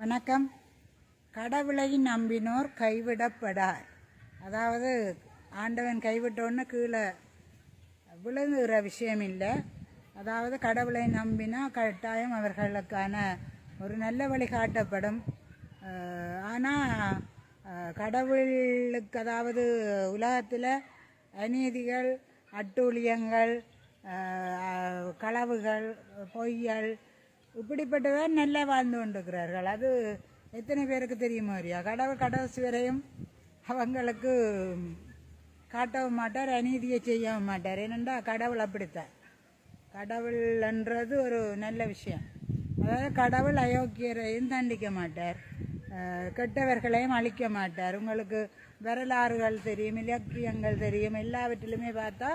வணக்கம். கடவுளை நம்பினோர் கைவிடப்படார். அதாவது ஆண்டவன் கைவிட்டோன்னு கீழே விழுங்குகிற விஷயம் இல்லை அதாவது கடவுளை நம்பினா கட்டாயம் அவர்களுக்கான ஒரு நல்ல வழி காட்டப்படும். ஆனால் கடவுளுக்கு அதாவது உலகத்தில் அநீதிகள் அட்டூழியங்கள் களவுகள் பொய்யல் இப்படிப்பட்டவர் நல்லா வாழ்ந்து கொண்டிருக்கிறார்கள். அது எத்தனை பேருக்கு தெரியுமா இல்லையா? கடவுள் கடைசி வரையும் அவங்களுக்கு காட்டவும் மாட்டார் அநீதியை செய்யவும் மாட்டார். ஏனென்றால் கடவுள் அப்படித்தான். கடவுள்ன்றது ஒரு நல்ல விஷயம். அதாவது கடவுள் அயோக்கியரையும் தண்டிக்க மாட்டார் கெட்டவர்களையும் அழிக்க மாட்டார். உங்களுக்கு வரலாறுகள் தெரியும் இலக்கியங்கள் தெரியும் எல்லாவற்றிலுமே பார்த்தா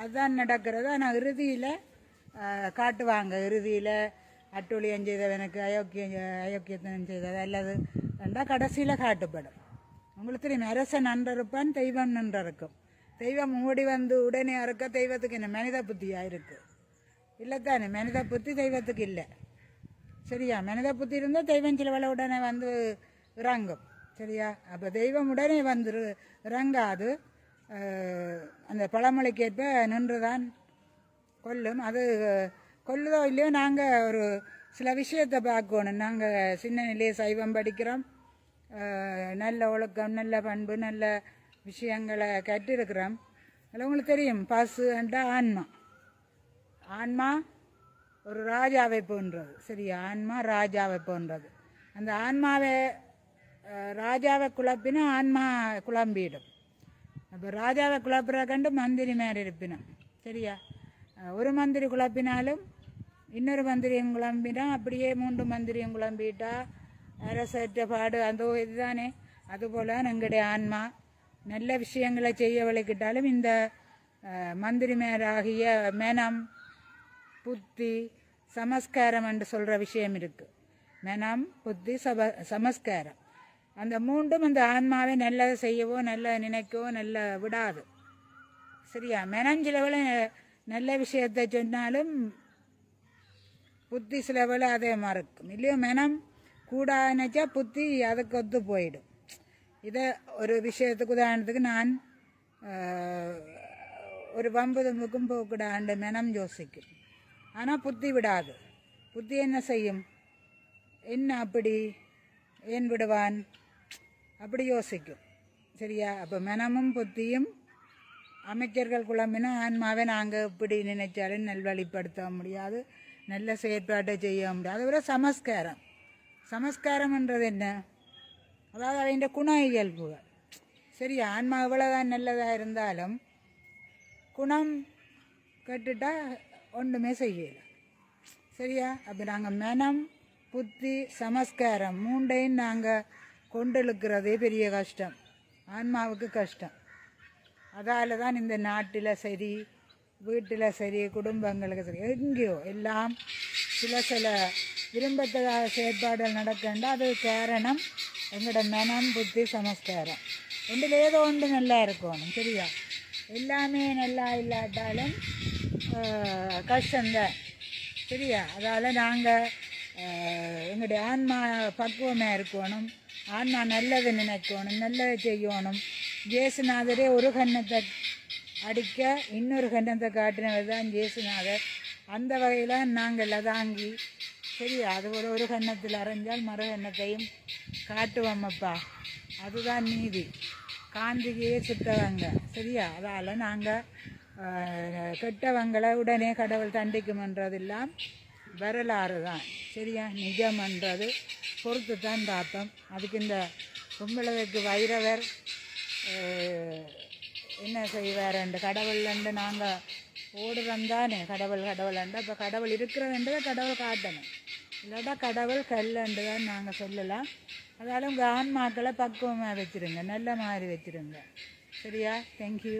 அதுதான் நடக்கிறது. ஆனால் இறுதியில் காட்டுவாங்க இறுதியில் அட்டூழியம் எனக்கு அயோக்கியம் அயோக்கியத்தனம் செய்தது அல்லது ரெண்டா கடைசியில் காட்டுப்படும் உங்களுக்கு தெரியும் அரசன் நன்றிருப்பான் தெய்வம் நன்றிருக்கும் தெய்வம் ஓடி வந்து உடனே இருக்க தெய்வத்துக்கு என்ன மனித புத்தியாக இருக்குது இல்லைத்தானே மனித புத்தி தெய்வத்துக்கு இல்லை சரியா மனித புத்தி இருந்தால் தெய்வம் சிலவள உடனே வந்து இறங்கும் சரியா அப்போ தெய்வம் உடனே வந்து இறங்காது அந்த பழமொழிக்கேற்ப நின்றுதான் கொல்லும் அது கொல்லுதோ இல்லையோ நாங்கள் ஒரு சில விஷயத்தை பார்க்கணும். நாங்கள் சின்ன நிலையை சைவம் படிக்கிறோம். நல்ல ஒழுக்கம் நல்ல பண்பு நல்ல விஷயங்களை கட்டிருக்கிறோம் அதில் உங்களுக்கு தெரியும் பசு என்ற ஆன்மா. ஆன்மா ஒரு ராஜாவை போன்றது. சரியா? ஆன்மா ராஜாவை போன்றது. அந்த ஆன்மாவை ராஜாவை குழப்பினா ஆன்மா குழம்பிடும். அப்போ ராஜாவை குழப்புற கண்டு மந்திரி மேலே இருப்பினோம். சரியா? ஒரு மந்திரி குழப்பினாலும் இன்னொரு மந்திரியும் குழம்பினா அப்படியே மூன்று மந்திரியும் குழம்பிட்டா அரசற்ற பாடு. அந்த இதுதானே. அதுபோல் எங்களுடைய ஆன்மா. நல்ல விஷயங்களை செய்ய விளக்கிட்டாலும் இந்த மந்திரி மேலாகிய மனம் புத்தி சமஸ்காரம் என்று சொல்கிற விஷயம் இருக்குது மனம் புத்தி சப சமஸ்காரம். அந்த மூன்றும் அந்த ஆன்மாவை நல்லதை செய்யவோ நல்ல நினைக்கவோ நல்ல விடாது. சரியா? மனஞ்சிலவில் நல்ல விஷயத்தை சொன்னாலும் புத்தி சிலவில் அதே மாதிரி இருக்கும் இல்லையோ மனம் கூட நினச்சா புத்தி அதுக்கு ஒத்து போயிடும். இதை ஒரு விஷயத்துக்கு உதாரணத்துக்கு நான் ஒரு வம்பு தும்புக்கும் போக்கூடாண்டு மனம் யோசிக்கும். ஆனால் புத்தி விடாது. புத்தி என்ன செய்யும்? என்ன அப்படி? ஏன் விடுவான்? அப்படி யோசிக்கும். சரியா? அப்போ மனமும் புத்தியும் அமைச்சர்கள் குழம்பினா ஆன்மாவை நாங்கள் இப்படி நினைச்சாலும் நல்வழிப்படுத்த முடியாது. நல்ல செயற்பாட்டை செய்ய முடியாது. அதை விட சமஸ்காரம். சமஸ்காரம்ன்றது என்ன? அதாவது அவன் குண இயல்புகள் சரி ஆன்மா எவ்வளோதான் நல்லதாக இருந்தாலும் குணம் கெட்டுட்டா ஒன்றுமே செய்யல. சரியா? அப்போ நாங்கள் மனம் புத்தி சமஸ்காரம் மூண்டையும் நாங்கள் கொண்டெழுக்கிறதே பெரிய கஷ்டம். ஆன்மாவுக்கு கஷ்டம். அதால் தான் இந்த நாட்டில் சரி வீட்டில் சரி குடும்பங்களுக்கு சரி எங்கேயோ எல்லாம் சில சில விரும்பத்தகாத செயற்பாடுகள் நடக்கண்டா அது காரணம் எங்களோட மனம் புத்தி சமஸ்காரம். ஒன்றில் ஏதோ ஒன்று நல்லா இருக்கணும் சரியா? எல்லாமே நல்லா இல்லாட்டாலும் ஆஹ், கஷ்டம்தான் சரியா? அதால் நாங்கள் எங்களுடைய ஆன்மா பக்குவமாக இருக்கணும். ஆன்மா நல்லது நினைக்கணும் நல்லதை செய்யணும். ஜேசுநாதரே ஒரு கன்னத்தை அடிக்க இன்னொரு கன்னத்தை காட்டினவர் தான் ஜேசுநாதர் அந்த வகையில் நாங்கள் தாங்கி சரியா அது ஒரு ஒரு கன்னத்தில் அரைஞ்சால் மறு கன்னத்தையும் காட்டுவோமப்பா அதுதான் நீதி. காந்திகையே சுட்டவங்க சரியா? அதால் நாங்கள் கெட்டவங்களை உடனே கடவுள் தண்டிக்குமன்றதெல்லாம் வரலாறு தான் சரியா நிஜம்ன்றது பொறுத்து தான் தாத்தம் அதுக்கு இந்த கும்பலவைக்கு வைரவர் என்ன செய்வார் கடவுள்லேருந்து நாங்கள் ஓடுறோம் தானே? கடவுள் கடவுள்ண்டு அப்போ கடவுள் இருக்கிறதுன்றதை கடவுள் காட்டணும். இல்லாட்டா கடவுள் கல்லுண்டு தான் நாங்கள் சொல்லலாம். அதால் உங்கள் ஆன்மாக்களை பக்குவமாக வச்சுருங்க நல்ல மாதிரி வச்சுருங்க. சரியா? தேங்க்யூ